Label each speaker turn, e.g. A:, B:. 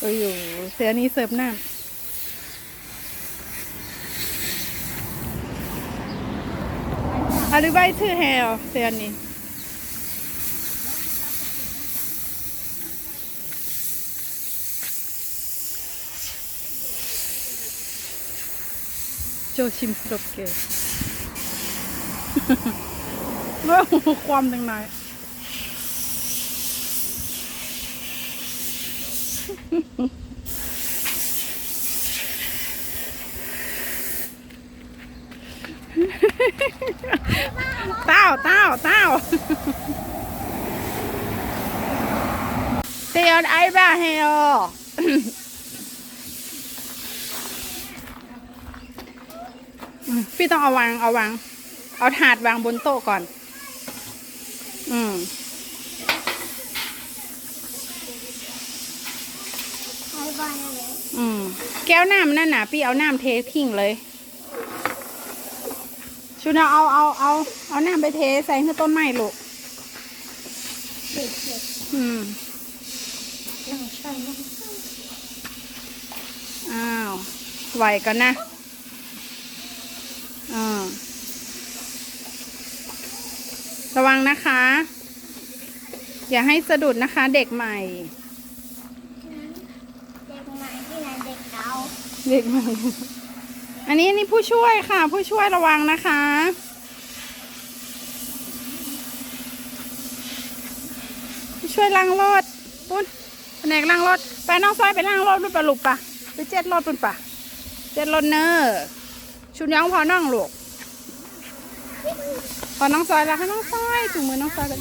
A: โอ้ยเสือนี้เสิร์ฟน้ำอาริไว้ชื่อแฮลเสือนี้โจชิมสดเกว่าความดังไหน เต้าเต้าเต้าเตียนไอ้บ้าเฮลพี่ต้องเอาวางเอาวาง เอาถาดวางบนโต๊ะก่อน อืม
B: ใช้ บ้านเลย
A: อืม แก้วน้ำนั่นน่ะ พี่เอาน้ำเททิ้งเลย ชุนาเอาเอาเอาเอาน้ำไปเทใส่ให้ต้นไม้ลูก
B: เด็กเด็ก
A: อืม
B: น้องชายน้อง
A: อ้าวไหวกันนะอ่าระวังนะคะ อย่าให้สะดุดนะคะเด็กใหม่
B: เด็กใหม่ที่ไหนเด็กเก่า
A: เด็กใหม่อันนี้นี่ผู้ช่วยค่ะ ผู้ช่วยระวังนะคะ ผู้ช่วยล้างรถปุ้นแผนกล้างรถไปน้องซอยไปล้างรถด้วยปะลูกปะไปเจ็ดรถปุ้นปะเจ็ดรถเนอร์ชุดย้องพอน้องลูกพอน้องซอยแล้วให้น้องซอยถุงมือน้องซอยกัน